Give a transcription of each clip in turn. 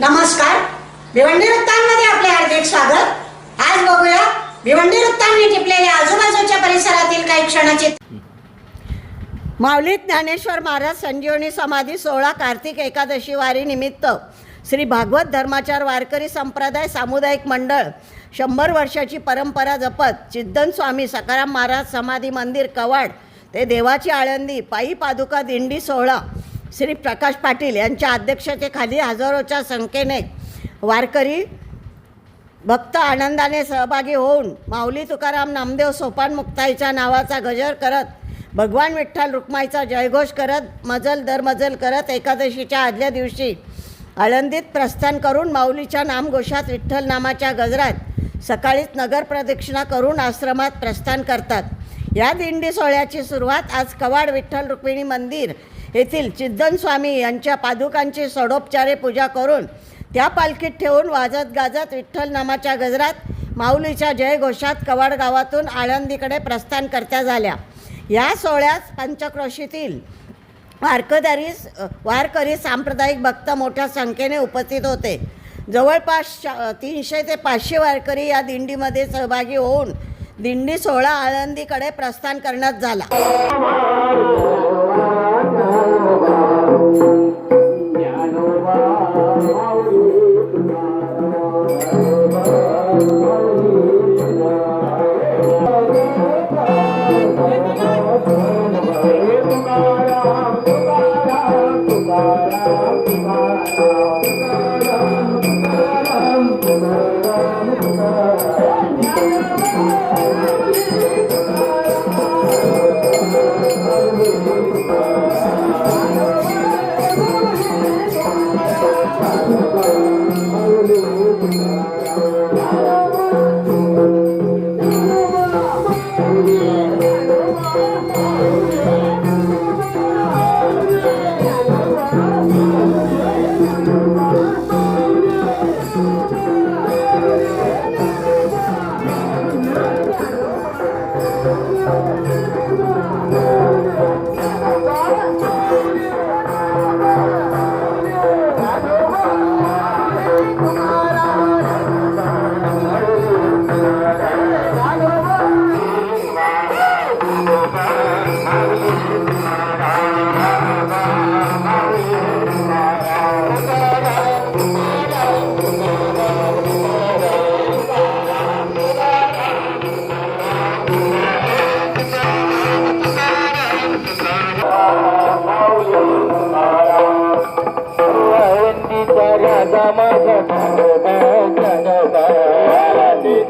नमस्कार. भिवंडी वृत्तांमध्ये आपले हार्दिक स्वागत. आज बघूया भिवंडी वृत्तांनी टिपलेल्या आजूबाजूच्या परिसरातील काही क्षणाचे माऊलीत ज्ञानेश्वर महाराज संजीवनी समाधी सोहळा कार्तिक एकादशी वारी निमित्त श्री भागवत धर्माचार वारकरी संप्रदाय सामुदायिक मंडळ शंभर वर्षाची परंपरा जपत चिद्दन स्वामी सकाराम महाराज समाधी मंदिर कवाड ते देवाची आळंदी पायी पादुका दिंडी सोहळा श्री प्रकाश पाटील यांच्या अध्यक्षतेखाली हजारोच्या संख्येने वारकरी भक्त आनंदाने सहभागी होऊन माऊली तुकाराम नामदेव सोपान मुक्ताईच्या नावाचा गजर करत भगवान विठ्ठल रुक्माईचा जयघोष करत मजल दरमजल करत एकादशीच्या आदल्या दिवशी आळंदीत प्रस्थान करून माऊलीच्या नामघोषात विठ्ठल नामाच्या गजरात सकाळीच नगर प्रदक्षिणा करून आश्रमात प्रस्थान करतात. या दिंडी सोहळ्याची सुरुवात आज कवाड विठ्ठल रुक्मिणी मंदिर येथील चिद्दन स्वामी यांच्या पादुकांची सडोपचारे पूजा करून त्या पालखीत ठेवून वाजत गाजत विठ्ठल नामाच्या गजरात माऊलीच्या जयघोषात कवाड गावातून आळंदीकडे प्रस्थान करत्या झाल्या. या सोहळ्यात पंचक्रोशीतील वारकदारी वारकरी सांप्रदायिक भक्त मोठ्या संख्येने उपस्थित होते. जवळपास तीनशे ते पाचशे वारकरी या दिंडीमध्ये सहभागी होऊन दिंडी सोहळा आळंदीकडे प्रस्थान करण्यात झाला. Oh, oh, oh, oh, Thank you.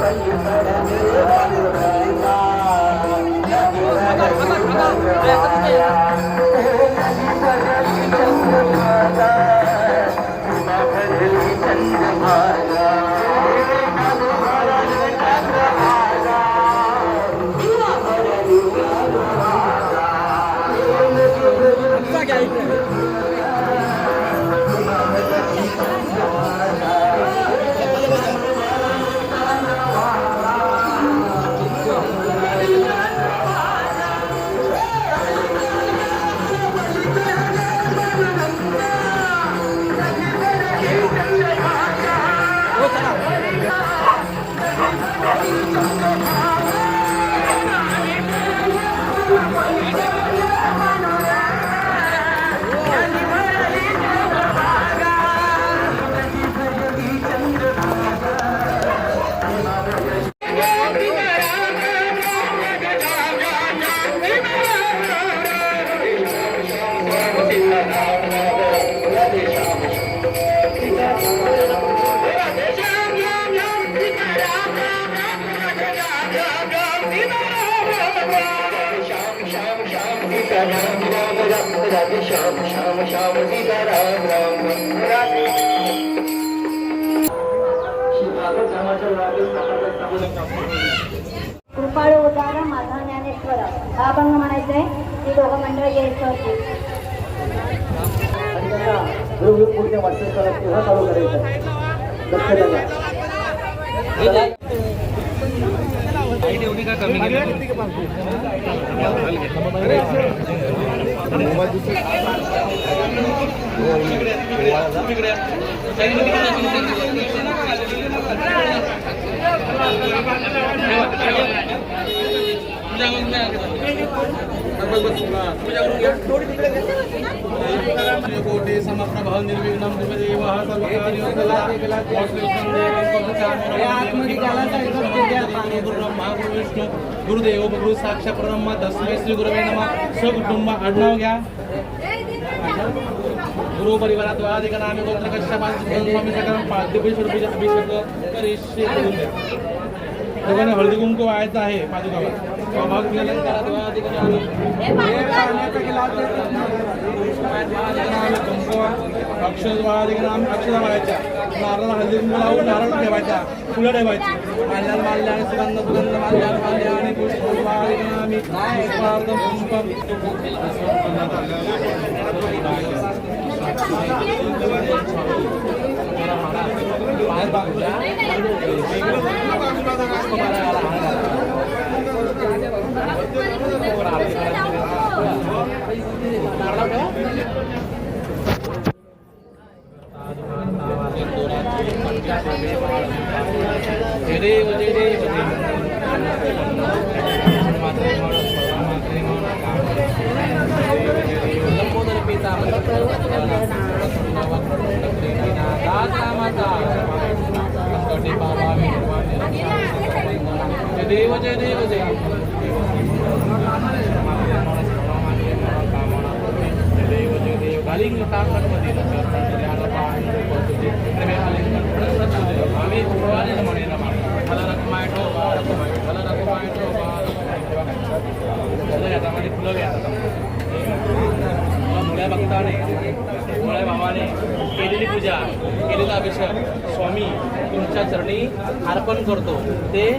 பள்ளிப்படமே Radhe Shyam Shyam Shyam Sita Ram Ram Radhe कृपाळू उदार माझा ज्ञानेश्वर. हा अभंग म्हणायचंय ती दोघं मंडळ यायचं होती. पुढच्या चालू करायचं? लक्ष द्या एवढी का कमी गेली कोटे गुरुदेव गुरु साक्ष ब्रह्म तस्मै श्री गुरुवे नम सकुटुंब आडनाव घ्या गुरु परिवारात वादिक नामे गोत्र कश्यपांची स्वामी सकरम पाद्यपेश्वर पूजा अभिषेक करिष्य करून द्या दोघांना हळदी कुंकू व्हायचं आहे पादुकावर स्वभाग केलं अक्षरा व्हायच्या नारळ हळदी लावून नारळ ठेवायचा फुलं ठेवायची माल्यान माल्य आणि सुगंध सुगंध माल्यान माल्य आणि पुष्पवादिक नामी पुष्पार्थ पुष्पम जय देव जय देव जय लंबोदर पिता जय देव जय देव जय गालिंग टाकमध्ये आम्ही उभवाले म्हणे मला रकमाय ठोबा रकमाय मला रकमाय ठोबा फुलं घेता म्हणजे फुलं घ्या मुळ्या भक्ताने मुळ्या भावाने केलेली पूजा केलेला अभिषेक स्वामी तुमच्या चरणी अर्पण करतो ते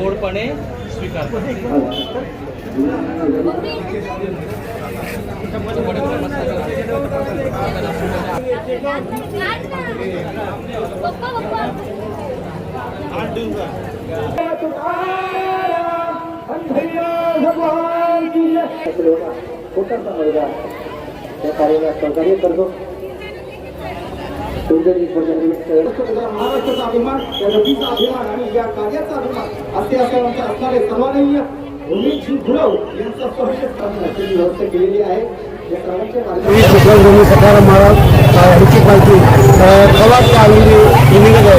गोडपणे स्वीकारतो पप्पा भगवान की जय. कोकणचा सहकार्य करतो सुंदर महाराष्ट्राचा अभिमान या नदीचा अभिमान आणि या कार्याचा अभिमान असे असं असणारे सर्वांनी भूमीची गुरव यांचा स्पर्श करण्याची व्यवस्था केलेली आहे या सर्वांच्या मार्गाने सकाराम महाराज ह्याची पालखी कवाट आलेली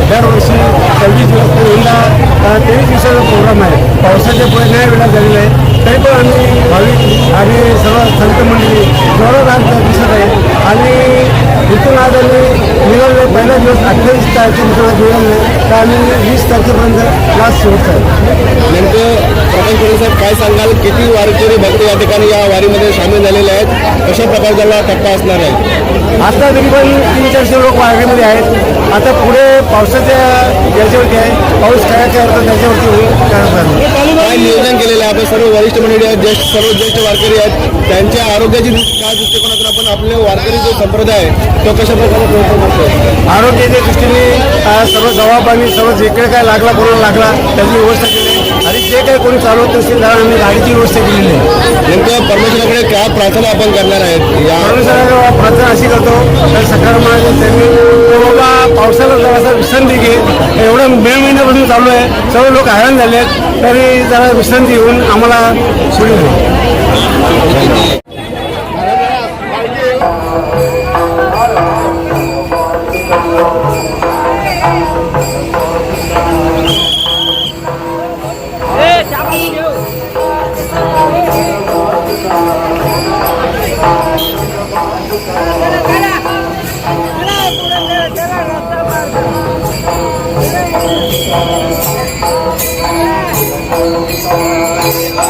दरवर्षी सव्वीस दिवस यंदा तेवीस दिवसाचा प्रोग्राम आहे पावसाच्या पुढे नाही वेळा झालेला आहे तरी पण आम्ही भाविक आणि सर्व संत मंडळी जोरात दिसत आहे आणि इथून आज आम्ही निघालो पहिला दिवस अठ्ठावीस तारखेपासून निघालो तर आम्ही वीस तारखेपर्यंत क्लास सुरू आहे नेमकं प्रकाश कोळे साहेब काय सांगाल? किती वारकरी भक्त या ठिकाणी या वारीमध्ये सामील झालेले आहेत? कशा प्रकारचा टप्पा असणार आहे? आता तरी पण तीन चारशे लोक वाघेमध्ये आहेत. आता पुढे पावसाच्या याच्यावरती आहे. पाऊस काय काय होतं त्याच्यावरती होईल. काय नियोजन केलेलं आहे? आपण सर्व वरिष्ठ मंडळी आहेत ज्येष्ठ सर्व ज्येष्ठ वारकरी आहेत. त्यांच्या आरोग्याची दृष्टी- काय दृष्टिकोनातून आपण आपले वारकरी जो संप्रदाय आहे, तो कशा प्रकारे प्रयत्न करतो आरोग्याच्या दृष्टीने सर्व जबाबदारी सर्व जे काय लागला कोणाला लागला त्याची व्यवस्था केली. कोणी चालवत नसेल त्याला आम्ही गाडीची व्यवस्था केलेली आहे. नेमकं परमेश्वराकडे काय प्रार्थना आपण करणार आहेत? या परमेश्वराला प्रार्थना अशी करतो तर सकाळ महाराज त्यांनी बाबा पावसाला जरासा विश्रांती घे. एवढं मे महिन्यापासून चालू आहे. सर्व लोक हैराण झाले आहेत. तरी जरा विश्रांती घेऊन आम्हाला सोडून द्या